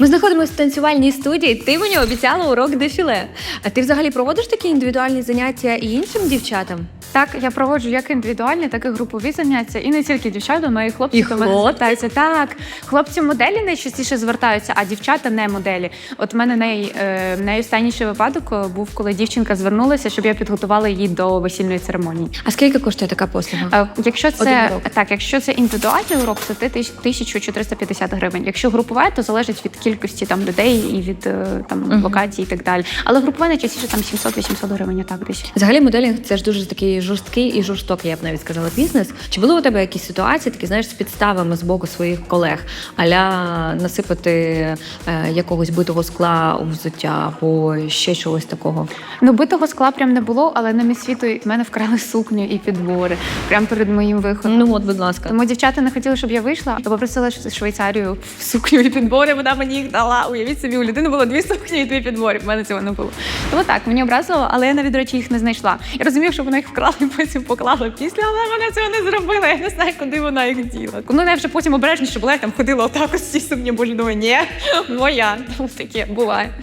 Ми знаходимося в танцювальній студії. Ти мені обіцяла урок дефіле. А ти взагалі проводиш такі індивідуальні заняття і іншим дівчатам? Так, я проводжу як індивідуальні, так і групові заняття. І не тільки дівчата, але й хлопці І до мене хлопці? звертаються. Так, хлопці моделі найчастіше звертаються, а дівчата не моделі. От в мене най, е, найостанніший випадок е, був, коли дівчинка звернулася, щоб я підготувала її до весільної церемонії. А скільки коштує така послуга? Е, Якщо Один це урок. так, якщо це індивідуальний урок, то ти тисяч- 1450 гривень. Якщо групове, то залежить від кількості там людей і від е, там Мгм. локацій і так далі. Але групове найчастіше там 700-800 гривень, так десь. Взагалі моделінг це ж дуже такий жорсткий і жорстокий, я б навіть сказала, бізнес. Чи були у тебе якісь ситуації, такі знаєш, з підставами з боку своїх колег, аля насипати е, якогось битого скла у взуття або ще чогось такого? Ну, битого скла прям не було, але на міс світу в мене вкрали сукню і підбори прямо перед моїм виходом. Ну от, будь ласка. Тому дівчата не хотіли, щоб я вийшла. Я попросила Швейцарію в сукню і підбори. Вона мені їх дала. Уявіть собі, у людини було дві сукні і дві підбори. В мене цього не було. Тому так, мені образило, але я навіть, до речі, їх не знайшла. Я розумів, що вона їх вкрала і потім поклала після, але вона цього не зробила. Я не знаю, куди вона їх діла. Ну, я вже потім обережніше була, я там ходила отак ось ці сукні, боже, думаю, ні, моя. Таке буває.